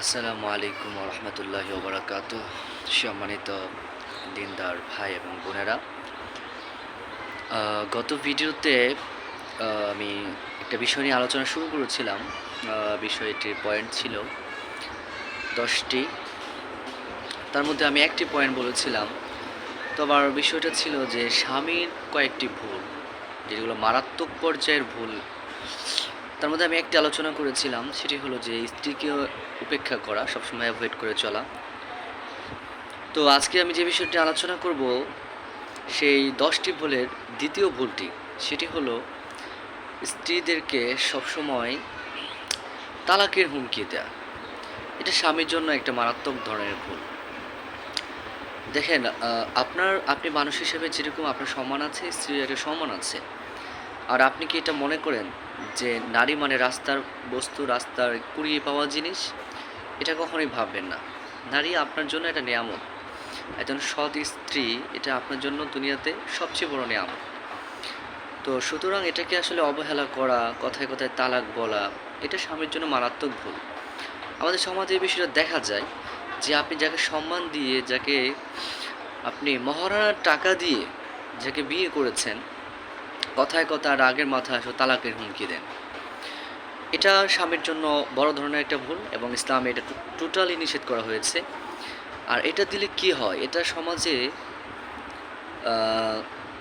আসসালামু আলাইকুম রহমতুল্লাহ ওবরাকাত। সম্মানিত দিনদার ভাই এবং বোনেরা গত ভিডিওতে আমি একটা বিষয় নিয়ে আলোচনা শুরু করেছিলাম। বিষয়টির পয়েন্ট ছিল দশটি। তার মধ্যে আমি একটি পয়েন্ট বলেছিলাম। তো আমার বিষয়টা ছিল যে স্বামীর কয়েকটি ভুল, যেগুলো মারাত্মক পর্যায়ের ভুল তার মধ্যে আমি একটি আলোচনা করেছিলাম, সেটি হলো যে স্ত্রীকে উপেক্ষা করা, সবসময় অ্যাভয়েড করে চলা। তো আজকে আমি যে বিষয়টি আলোচনা করব, সেই দশটি ভুলের দ্বিতীয় ভুলটি, সেটি হলো স্ত্রীদেরকে সবসময় তালাকের হুমকি দেয়া। এটা স্বামীর জন্য একটা মারাত্মক ধরনের ভুল। দেখেন আপনার, আপনি মানুষ হিসেবে যেরকম আপনার সম্মান আছে, স্ত্রীর একটা সম্মান আছে আর আপনি কি এটা মনে করেন যে নারী মানে রাস্তার বস্তু, রাস্তার কুড়িয়ে পাওয়া জিনিস? এটা কখনোই ভাববেন না। নারী আপনার জন্য একটা নিয়ামত। একজন সৎ স্ত্রী, এটা আপনার জন্য দুনিয়াতে সবচেয়ে বড় নিয়ামত। তো সুতরাং এটাকে আসলে অবহেলা করা, কথায় কথায় তালাক বলা, এটা স্বামীর জন্য মারাত্মক ভুল। আমাদের সমাজে এই বিষয়টা দেখা যায় যে আপনি যাকে সম্মান দিয়ে, যাকে আপনি মহারানার টাকা দিয়ে, যাকে বিয়ে করেছেন কথায় কথা রাগের মাথায় আসো তালাকের হুমকি দেন। এটা স্বামীর জন্য বড় ধরনের একটা ভুল এবং ইসলামে এটা টোটালি নিষেধ করা হয়েছে। আর এটা দিলে কি হয়? এটা সমাজে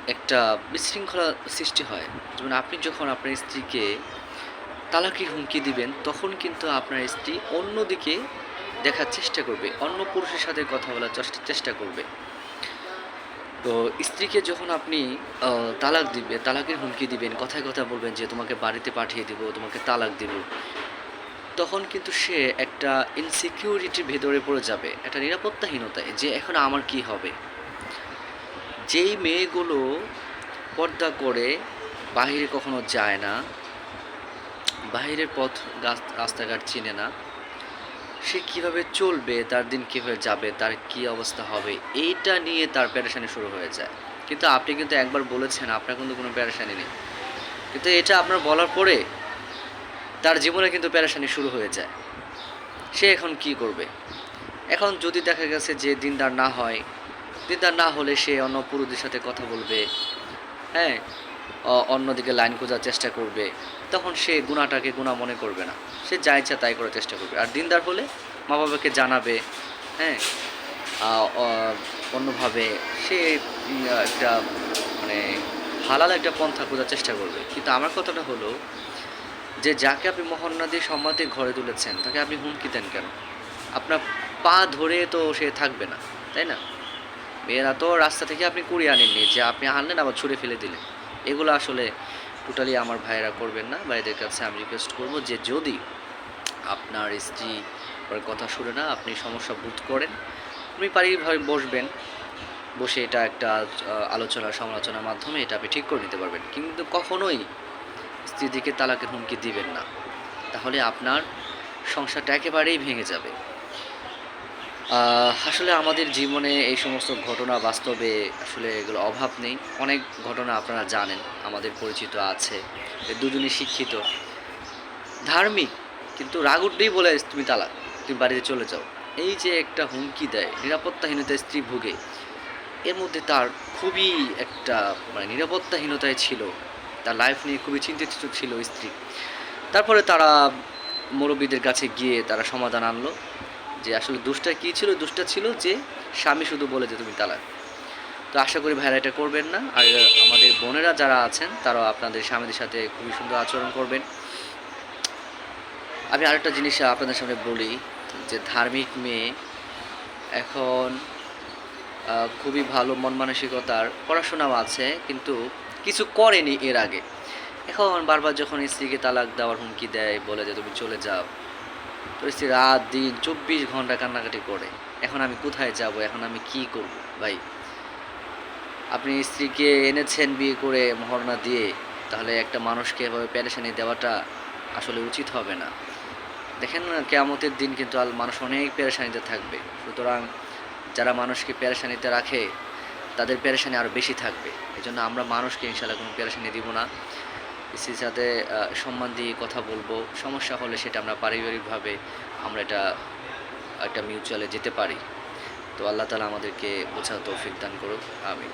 একটা বিশৃঙ্খলা সৃষ্টি হয়। যেমন আপনি যখন আপনার স্ত্রীকে তালাকের হুমকি দিবেন, তখন কিন্তু আপনার স্ত্রী অন্যদিকে দেখার চেষ্টা করবে, অন্য পুরুষের সাথে কথা বলার চেষ্টা করবে। তো স্ত্রীকে যখন আপনি তালাক দিবে, তালাকের হুমকি দিবেন, কথায় কথা বলবেন যে তোমাকে বাড়িতে পাঠিয়ে দিব, তোমাকে তালাক দিব, তখন কিন্তু সে একটা ইনসিকিউরিটির ভেতরে পড়ে যাবে, একটা নিরাপত্তাহীনতায় যে এখন আমার কি হবে? যেই মেয়েগুলো পর্দা করে বাহিরে কখনো যায় না, বাহিরের পথ রাস্তাঘাট চিনে না সে কীভাবে চলবে, তার দিন কীভাবে যাবে, তার কি অবস্থা হবে, এইটা নিয়ে তার প্যারেশানি শুরু হয়ে যায়। কিন্তু আপনি কিন্তু একবার বলেছেন, আপনার কিন্তু কোনো প্যারেশানি নেই। কিন্তু এটা আপনার বলার পরে তার জীবনে কিন্তু প্যারেশানি শুরু হয়ে যায়। সে এখন কি করবে? এখন যদি দেখা গেছে যে দিনদার না হয়, দিনদার না হলে সে অন্য পুরুষদের সাথে কথা বলবে হ্যাঁ? অন্যদিকে লাইন খোঁজার চেষ্টা করবে, তখন সে গুণাটাকে গুণা মনে করবে না। সে যা ইচ্ছা তাই করার চেষ্টা করবে। আর দিনদার হলে মা বাবাকে জানাবে হ্যাঁ? অন্যভাবে সে একটা মানে হালাল একটা পন্থা খোঁজার চেষ্টা করবে। কিন্তু আমার কথাটা হলো যে, যাকে আপনি মহন্না দিয়ে ঘরে তুলেছেন, তাকে আপনি হুমকি দেন কেন? আপনার পা ধরে তো সে থাকবে না, তাই না? মেয়েরা তো রাস্তা থেকে আপনি কুড়িয়ে আনেননি যে, আপনি আনলেন, আবার ছুঁড়ে ফেলে দিলেন। এগুলো আসলে টোটালি আমার ভাইয়েরা করবেন না। ভাইদের কাছে আমি রিকোয়েস্ট করব যে যদি আপনার স্ত্রী কথা শুনে না, আপনি সমস্যা বোধ করেন, আপনি পারিবারিকভাবে বসবেন, বসে এটা একটা আলোচনা, সমালোচনার মাধ্যমে এটা আপনি ঠিক করে নিতে পারবেন। কিন্তু কখনোই স্ত্রীদিকে তালাকের হুমকি দিবেন না। তাহলে আপনার সংসারটা একেবারেই ভেঙে যাবে। আসলে আমাদের জীবনে এই সমস্ত ঘটনা বাস্তবে আসলে এগুলো অভাব নেই। অনেক ঘটনা আপনারা জানেন, আমাদের পরিচিত আছে দুজনই শিক্ষিত। ধার্মিক, কিন্তু রাগ উঠলেই বলে, তুমি তালাক, তুমি বাড়িতে চলে যাও। এই যে একটা হুমকি দেয়, নিরাপত্তাহীনতায় স্ত্রী ভুগে, এর মধ্যে তার খুবই একটা মানে নিরাপত্তাহীনতায় ছিল। তার লাইফ নিয়ে খুবই চিন্তিত ছিল স্ত্রী। তারপরে তারা মুরব্বীদের কাছে গিয়ে তারা সমাধান আনলো। যে আসলে দুষ্টা কী ছিল? দুষ্টা ছিল যে স্বামী শুধু বলে যে তুমি তালাক। তো আশা করি ভাইরা এটা করবেন না। আর আমাদের বোনেরা যারা আছেন, তারাও আপনাদের স্বামীদের সাথে খুবই সুন্দর আচরণ করবেন। আমি আরেকটা জিনিস আপনাদের সামনে বলি, যে ধার্মিক মেয়ে এখন খুবই ভালো মন মানসিকতার, পড়াশোনাও আছে, কিন্তু কিছু করেনি এর আগে। এখন বারবার যখন স্ত্রীকে তালাক দেওয়ার হুমকি দেয়, বলে যে তুমি চলে যাও তো স্ত্রী রাত, দিন, চব্বিশ ঘণ্টা কান্নাকাটি করে। এখন আমি কোথায় যাব? এখন আমি কি করব? ভাই, আপনি স্ত্রীকে এনেছেন বিয়ে করে মহরণা দিয়ে, তাহলে একটা মানুষকে এভাবে প্যারেশানি দেওয়াটা আসলে উচিত হবে না। দেখেন না, কেয়ামতের দিন কিন্তু আল, মানুষ অনেক পেরেশানিতে থাকবে। সুতরাং যারা মানুষকে পেরেশানিতে রাখে, তাদের পেরেশানি আরও বেশি থাকবে। এই জন্য আমরা মানুষকে ইনশাল্লাহ কোনো পেরেশানি দিব না। স্ত্রীর সাথে সম্মান দিয়ে কথা বলব, সমস্যা হলে সেটা আমরা পারিবারিকভাবে আমরা এটা একটা মিউচুয়ালে যেতে পারি। তো আল্লাহ তালা আমাদেরকে বোঝা তৌফিক দান করুক আমি